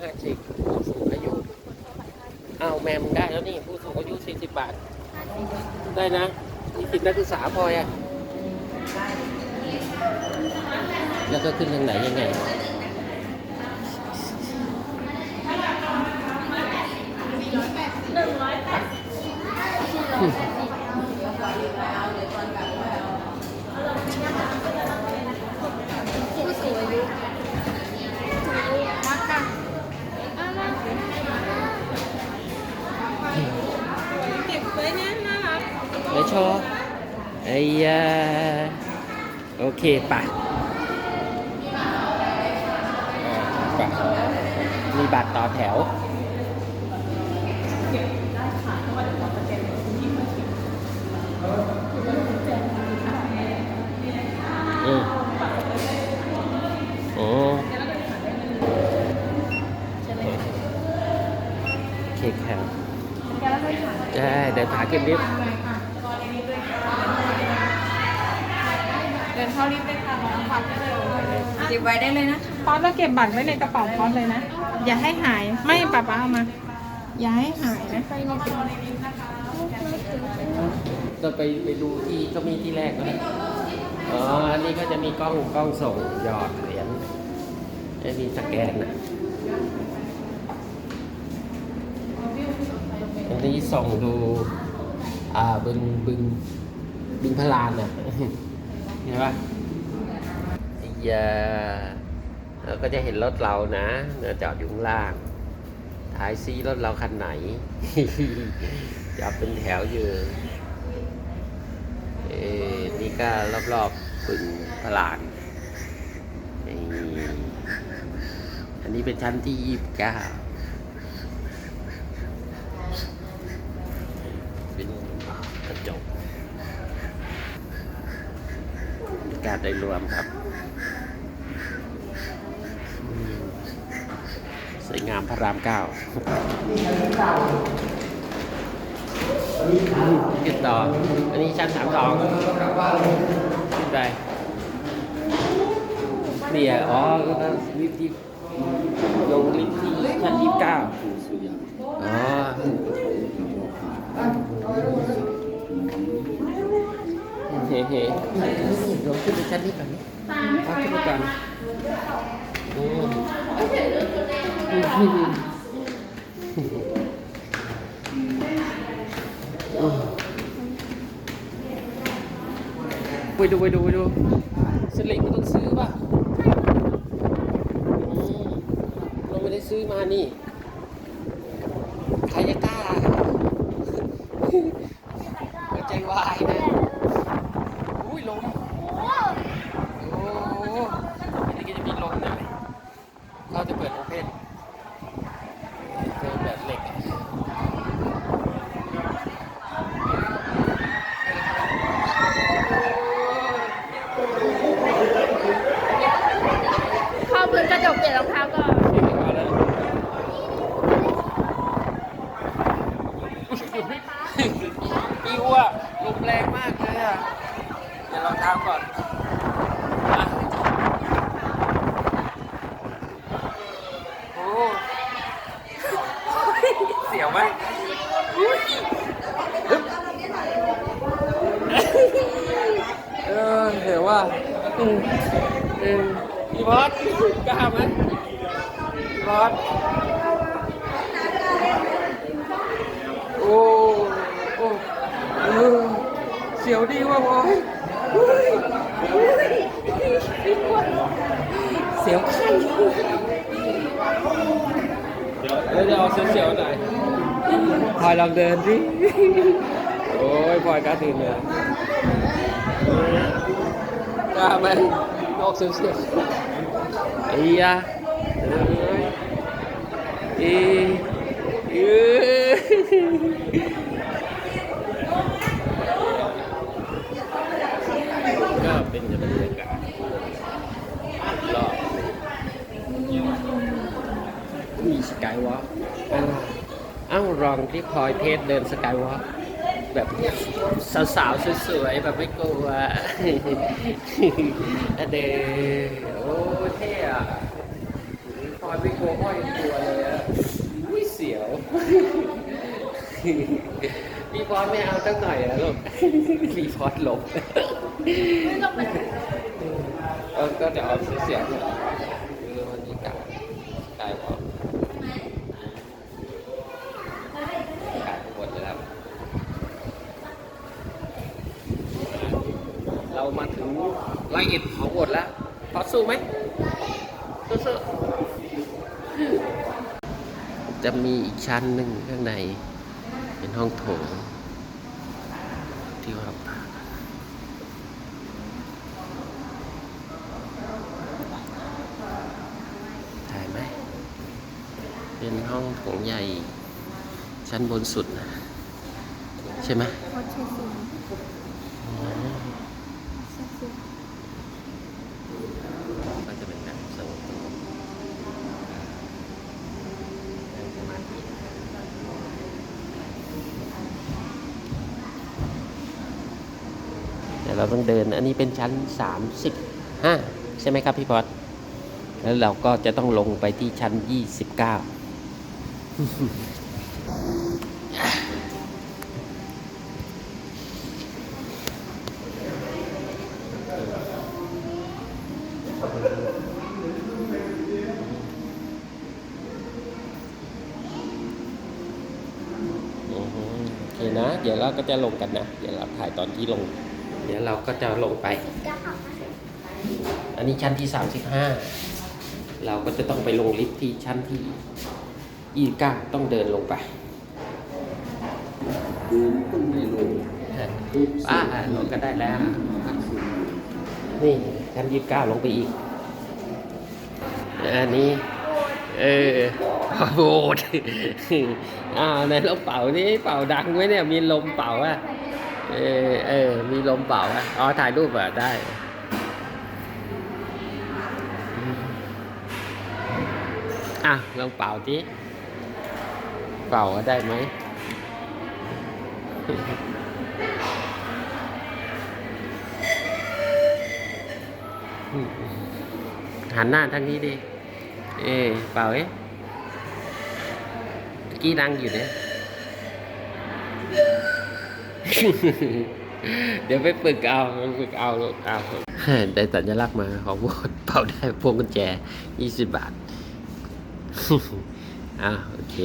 ห้าสิบผู้สูงอายุอ้าวแมมได้แล้วนี่ผู้สูงอายุสี่สิบบาท ได้นะนี่สิบนักศึกษาพออะแล้วก็ขึ้นทางไหนยังไง ผู้สูงอายุมาค่ะเอามาเก็บไว้นะน่ารัก ไหนโชว์ไอ้ยา โอเคป่ะปะมีบัตรต่อแถวอืมโอ้โอเคครับได้เดี๋ยวพาขึ้นลิฟต์ เดินเข้าลิฟต์เลยค่ะน้องพักได้เลยเก็บไว้ได้เลยนะพอสแล้วเก็บบัตรไว้ในกระเป๋าพอสเลยนะ อย่าให้หาย ไม่ป้าป้าเอามา อย่าให้หายนะไปในกระเป๋าเราไปไปดูที่เขามีที่แรกนะอ๋อ อันนี้ก็จะมีกล้องกล้องส่งหยอดเหรียญจะมีสแกนนะอันนี้ส่องดู อ่าบึงบึงบึงพลานอะ เห็นปะอ้ยาเราก็จะเห็นรถเรานะเนี่ยจอดอยู่ข้างล่างท้ายซีรถเราคันไหนจอดเป็นแถวอยู่เอนี่ก็รอบๆบึงพลานอันนี้เป็นชั้นที่ยี่สิบเก้า กาศโดยรวมครับ สวยงามพระรามเก้าขึ้นต่อ อันนี้ชั้นสามสองขึ้นไปนี่อ๋อก็ต้องลิฟต์ที่ลงลิฟต์ที่ชั้นยี่สิบเก้าอ๋อ เฮ้เฮ้ลงขึ้นไปชั้นนี้ก่อนนี่เอาขึ้นไปก่อนโอ้ไปดูไปดูไปดูสลิงก็ต้องซื้อป่ะเราไม่ได้ซื้อมานี่ใครจะกล้าหัวใจวายนะ อุ้ยลมโอ้โหอันนี้ก็จะมีลมหน่อยเขาจะเปิดโอเพนเจอแบบเหล็กอะ เข้าพื้นกระจกเปลี่ยนรองเท้าก่อน เห็นไหมว่าแล้วอิวอะลมแรงมากเลยอะเดี๋ยวเราทำก่อนอะโอ้เสียวไหมอุ๊ยฮึบเออเดี๋ยวว่าอืมเออพี่บอสกล้าไหมพี่บอสโอ้โอ้เออ เสียวดีว่ะบอยเฮ้ยเฮ้ยเสียวขั้นเดี๋ยวจะเอาเสียวๆหน่อยพลอยลองเดินสิโอ้ยพลอยกล้าตื่นเลยกล้าไหมออกเสียวๆไอ้ยะเอ้ยเอ้ยเอ้ยก็เป็นบรรยากาศรอบมีสกายวอล์กอ้าวลองที่พลอยเทสเดินสกายวอล์กแบบสาวๆสวยๆแบบไม่กลัวอันเดโอ้เท่อะพลอยอนไม่กลัวพ่อยังกลัวเลยอะอุ้ยเสียวพี่พอดไม่เอาสักหน่อยอะลูกพี่พอดหลบเออก็จะเอาเสียงๆหน่อยคือวันนี้กายกายพอกายหมดเลยครับ เรามาถึงร้อยเอ็ดของหมดแล้วพอสู้ไหมสู้ๆจะมีอีกชั้นหนึ่งข้างใน เป็นห้องโถง ที่ว่าพักถ่ายไหม เป็นห้องโถงใหญ่ ชั้นบนสุดนะ ใช่ไหมวัดชัยศรีอ๋อ ก็จะเป็นแบบสงบสงบนั่งสมาธิเดี๋ยวเราต้องเดิน อันนี้เป็นชั้น 35 ใช่ไหมครับพี่พอดแล้วเราก็จะต้องลงไปที่ชั้น 29 อือฮึ โอเคนะ เดี๋ยวเราก็จะลงกันนะ เดี๋ยวเราถ่ายตอนที่ลง เดี๋ยวเราก็จะลงไป อันนี้ชั้นที่ 35 เราก็จะต้องไปลงลิฟต์ที่ชั้นที่29ต้องเดินลงไปไม่ลงป้าลงก็ได้แล้ว นี่ชั้น29ลงไปอีก อันนี้ เออโบดอ้าในลมเป่านี่เป่าดังไหมเนี่ย มีลมเป่าอะ เออเออ มีลมเป่าอะ อ๋อ ถ่ายรูปอะ ได้อะลองเป่าดิเป่าได้ไหมหันหน้าทางนี้ดิ เออเปล่าเอ๊ะกี้ดังอยู่เนี่ยเดี๋ยวไปฝึกเอาปฝึกเอาลูกเอาได้สัญลักษณ์มาของโบสเป่าได้พวงกุญแจ 20 บาท อ่าโอเค